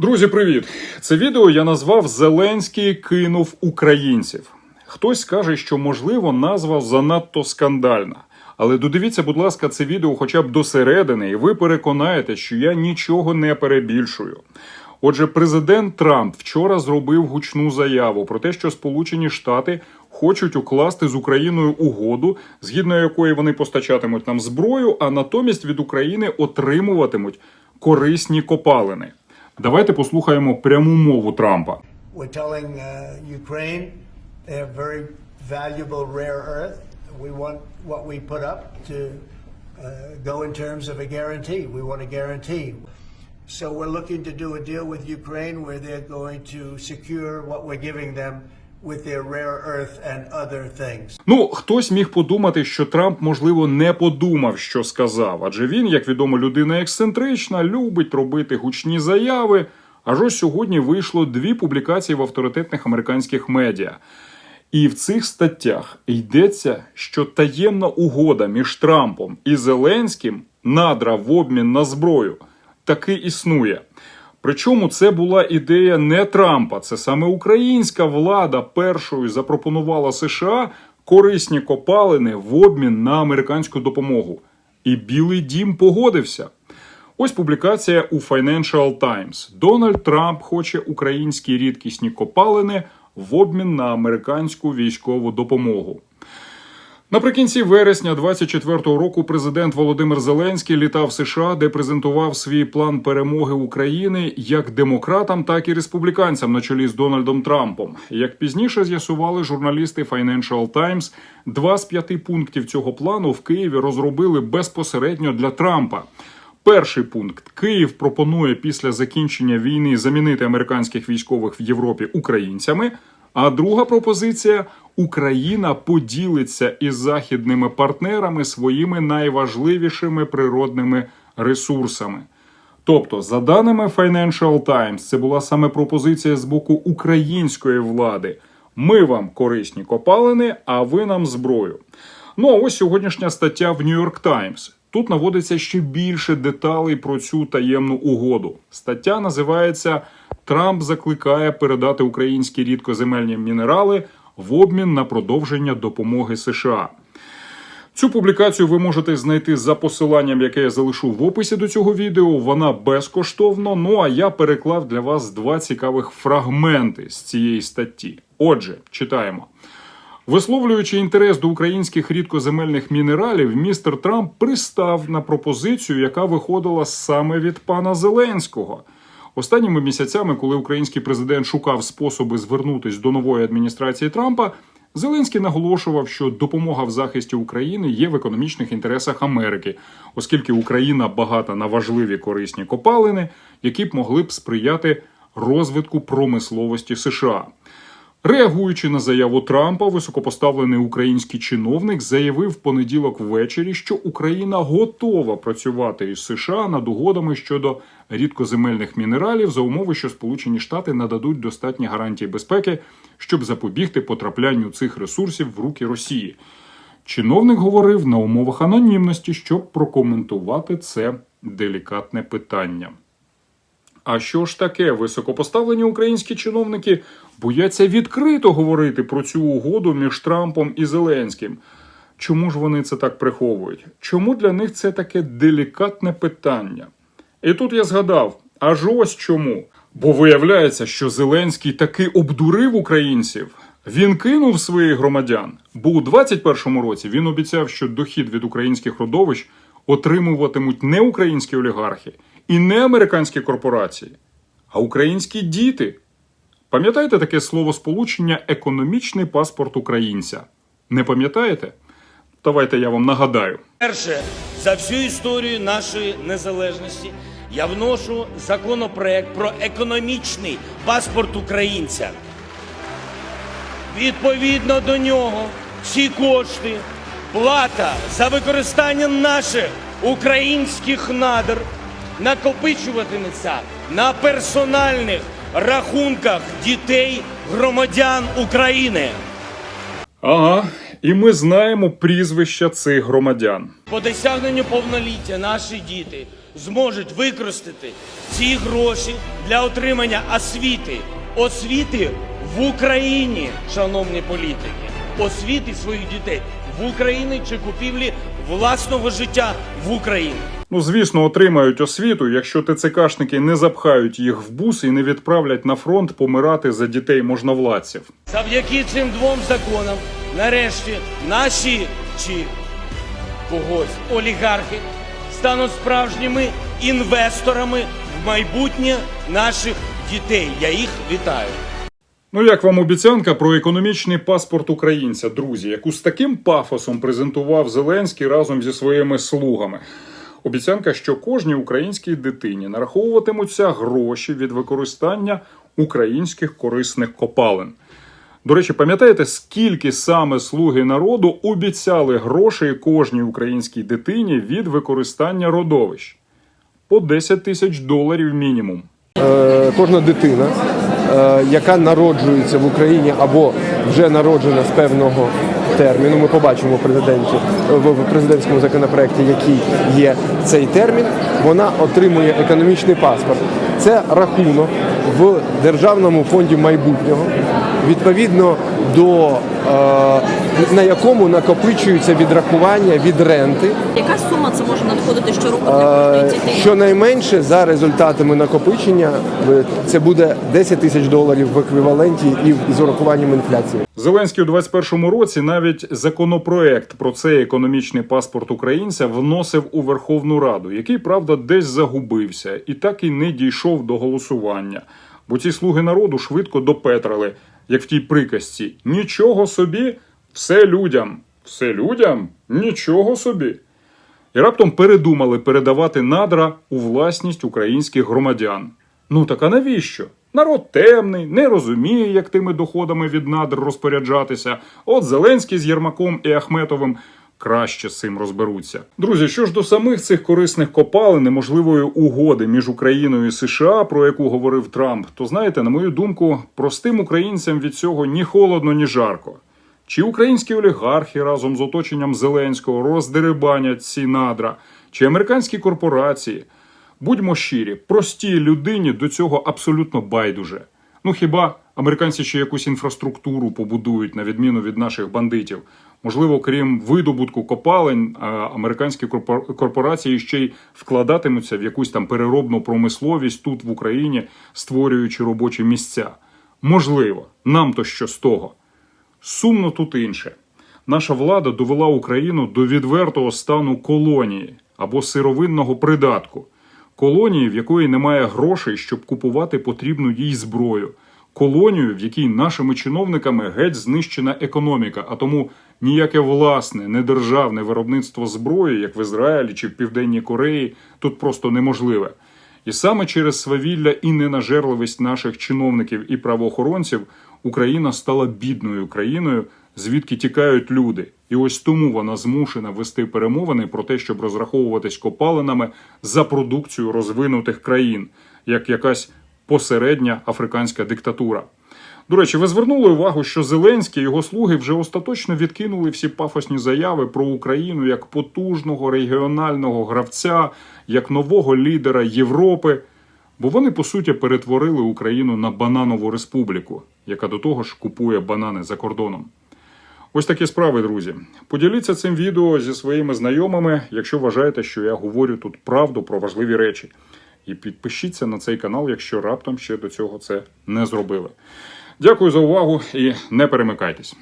Друзі, привіт! Це відео я назвав Зеленський кинув українців. Хтось каже, що можливо назва занадто скандальна. Але додивіться, будь ласка, це відео хоча б до середини, і ви переконаєте, що я нічого не перебільшую. Отже, президент Трамп вчора зробив гучну заяву про те, що Сполучені Штати хочуть укласти з Україною угоду, згідно якої вони постачатимуть нам зброю, а натомість від України отримуватимуть корисні копалини. Давайте послухаємо пряму мову Трампа. We're telling uh, Ukraine they have very valuable rare earth. We want what we put up to uh, go in terms of a guarantee. We want a guarantee. So we're looking to do a deal with Ukraine where they're going to secure what we're giving them with their rare earth and other things. Ну, хтось міг подумати, що Трамп, можливо, не подумав, що сказав, адже він, як відомо, людина ексцентрична, любить робити гучні заяви. Аж ось сьогодні вийшло дві публікації в авторитетних американських медіа. І в цих статтях йдеться, що таємна угода між Трампом і Зеленським надра в обмін на зброю таки існує. Причому це була ідея не Трампа, це саме українська влада першою запропонувала США корисні копалини в обмін на американську допомогу. І Білий Дім погодився. Ось публікація у Financial Times. Дональд Трамп хоче українські рідкісні копалини в обмін на американську військову допомогу. Наприкінці вересня 24-го року президент Володимир Зеленський літав США, де презентував свій план перемоги України як демократам, так і республіканцям на чолі з Дональдом Трампом. Як пізніше з'ясували журналісти Financial Times, два з п'яти пунктів цього плану в Києві розробили безпосередньо для Трампа. Перший пункт Київ пропонує після закінчення війни замінити американських військових в Європі українцями. А друга пропозиція Україна поділиться із західними партнерами своїми найважливішими природними ресурсами. Тобто, за даними Financial Times, це була саме пропозиція з боку української влади. Ми вам корисні копалини, а ви нам зброю. Ну а ось сьогоднішня стаття в New York Times. Тут наводиться ще більше деталей про цю таємну угоду. Стаття називається Трамп закликає передати українські рідкоземельні мінерали в обмін на продовження допомоги США. Цю публікацію ви можете знайти за посиланням, яке я залишу в описі до цього відео. Вона безкоштовно. Ну а я переклав для вас два цікавих фрагменти з цієї статті. Отже, читаємо. Висловлюючи інтерес до українських рідкоземельних мінералів, містер Трамп пристав на пропозицію, яка виходила саме від пана Зеленського. Останніми місяцями, коли український президент шукав способи звернутись до нової адміністрації Трампа, Зеленський наголошував, що допомога в захисті України є в економічних інтересах Америки, оскільки Україна багата на важливі корисні копалини, які б могли б сприяти розвитку промисловості США. Реагуючи на заяву Трампа, високопоставлений український чиновник заявив в понеділок ввечері, що Україна готова працювати із США над угодами щодо рідкоземельних мінералів за умови, що Сполучені Штати нададуть достатні гарантії безпеки, щоб запобігти потраплянню цих ресурсів в руки Росії. Чиновник говорив на умовах анонімності, щоб прокоментувати це делікатне питання. А що ж таке? Високопоставлені українські чиновники бояться відкрито говорити про цю угоду між Трампом і Зеленським. Чому ж вони це так приховують? Чому для них це таке делікатне питання? І тут я згадав: аж ось чому. Бо виявляється, що Зеленський таки обдурив українців. Він кинув своїх громадян, бо у 21-му році він обіцяв, що дохід від українських родовищ отримуватимуть не українські олігархи і не американські корпорації, а українські діти. Пам'ятаєте таке словосполучення економічний паспорт українця? Не пам'ятаєте? Давайте я вам нагадаю. Перше за всю історію нашої незалежності я вношу законопроект про економічний паспорт українця. Відповідно до нього, всі кошти, плата за використання наших українських надр накопичуватиметься на персональних рахунках дітей громадян України. Ага, і ми знаємо прізвища цих громадян. По досягненню повноліття наші діти зможуть використати ці гроші для отримання освіти. Освіти в Україні, шановні політики, освіти своїх дітей в Україні чи купівлі власного життя в Україні. Ну, звісно, отримають освіту, якщо ТЦКшники не запхають їх в бус і не відправлять на фронт помирати за дітей можновладців. Завдяки цим двом законам, нарешті, наші чи когось олігархи стануть справжніми інвесторами в майбутнє наших дітей. Я їх вітаю. Ну, як вам обіцянка про економічний паспорт українця, друзі, яку з таким пафосом презентував Зеленський разом зі своїми слугами. Обіцянка, що кожній українській дитині нараховуватимуться гроші від використання українських корисних копалин. До речі, пам'ятаєте, скільки саме слуги народу обіцяли грошей кожній українській дитині від використання родовищ? По 10 тисяч доларів мінімум. Е, кожна дитина, е, яка народжується в Україні або вже народжена з певного терміну, ми побачимо в президенті в президентському законопроекті, який є цей термін, вона отримує економічний паспорт. Це рахунок в державному фонді майбутнього, відповідно до е, на якому накопичуються відрахування від ренти. Яка сума це може надходити щороку для кожної дитини? Щонайменше за результатами накопичення е, це буде 10 тисяч доларів в еквіваленті і з урахуванням інфляції. Зеленський у 21-му році навіть законопроект про цей економічний паспорт українця вносив у Верховну Раду, який, правда, десь загубився і так і не дійшов до голосування. Бо ці слуги народу швидко допетрили, як в тій приказці: нічого собі, все людям, все людям, нічого собі. І раптом передумали передавати надра у власність українських громадян. Ну так а навіщо? Народ темний, не розуміє, як тими доходами від надр розпоряджатися. От Зеленський з Єрмаком і Ахметовим краще з цим розберуться. Друзі, що ж до самих цих корисних копалин і можливої угоди між Україною і США, про яку говорив Трамп, то знаєте, на мою думку, простим українцям від цього ні холодно, ні жарко. Чи українські олігархи разом з оточенням Зеленського роздерибанять ці надра, чи американські корпорації. Будьмо щирі, простій людині до цього абсолютно байдуже. Ну хіба американці ще якусь інфраструктуру побудують на відміну від наших бандитів? Можливо, крім видобутку копалень, американські корпор- корпорації ще й вкладатимуться в якусь там переробну промисловість тут в Україні, створюючи робочі місця. Можливо, нам то що з того. Сумно тут інше. Наша влада довела Україну до відвертого стану колонії або сировинного придатку. Колонії, в якої немає грошей, щоб купувати потрібну їй зброю. Колонію, в якій нашими чиновниками геть знищена економіка, а тому ніяке власне, недержавне виробництво зброї, як в Ізраїлі чи в Південній Кореї, тут просто неможливе. І саме через свавілля і ненажерливість наших чиновників і правоохоронців Україна стала бідною країною, звідки тікають люди. І ось тому вона змушена вести перемовини про те, щоб розраховуватись копалинами за продукцію розвинутих країн, як якась посередня африканська диктатура. До речі, ви звернули увагу, що Зеленський і його слуги вже остаточно відкинули всі пафосні заяви про Україну як потужного регіонального гравця, як нового лідера Європи. Бо вони по суті перетворили Україну на бананову республіку, яка до того ж купує банани за кордоном. Ось такі справи, друзі. Поділіться цим відео зі своїми знайомими, якщо вважаєте, що я говорю тут правду про важливі речі. І підпишіться на цей канал, якщо раптом ще до цього це не зробили. Дякую за увагу і не перемикайтесь.